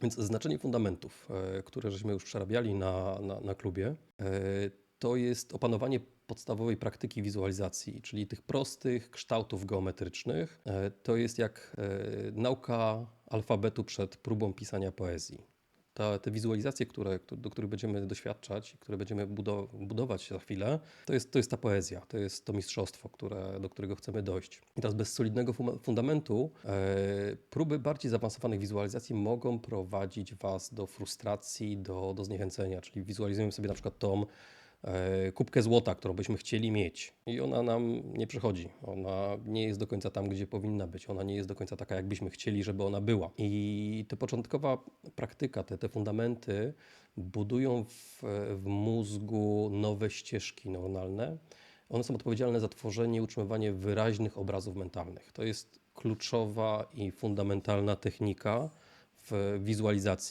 Więc znaczenie fundamentów, e, które żeśmy już przerabiali na, na, na klubie, e, to jest opanowanie podstawowej praktyki wizualizacji, czyli tych prostych kształtów geometrycznych. E, To jest jak nauka alfabetu przed próbą pisania poezji. Ta, te wizualizacje, które, do których będziemy doświadczać, które będziemy budow- budować za chwilę, to jest, to jest ta poezja, to jest to mistrzostwo, które, do którego chcemy dojść. I teraz bez solidnego fundamentu e, próby bardziej zaawansowanych wizualizacji mogą prowadzić Was do frustracji, do, do zniechęcenia, czyli wizualizujemy sobie na przykład e, kubkę złota, którą byśmy chcieli mieć i ona nam nie przychodzi. Ona nie jest do końca tam, gdzie powinna być. Ona nie jest do końca taka, jakbyśmy chcieli, żeby ona była. I ta początkowa praktyka, te, te fundamenty budują w, w mózgu nowe ścieżki neuronalne. One są odpowiedzialne za tworzenie i utrzymywanie wyraźnych obrazów mentalnych. To jest kluczowa i fundamentalna technika w wizualizacji.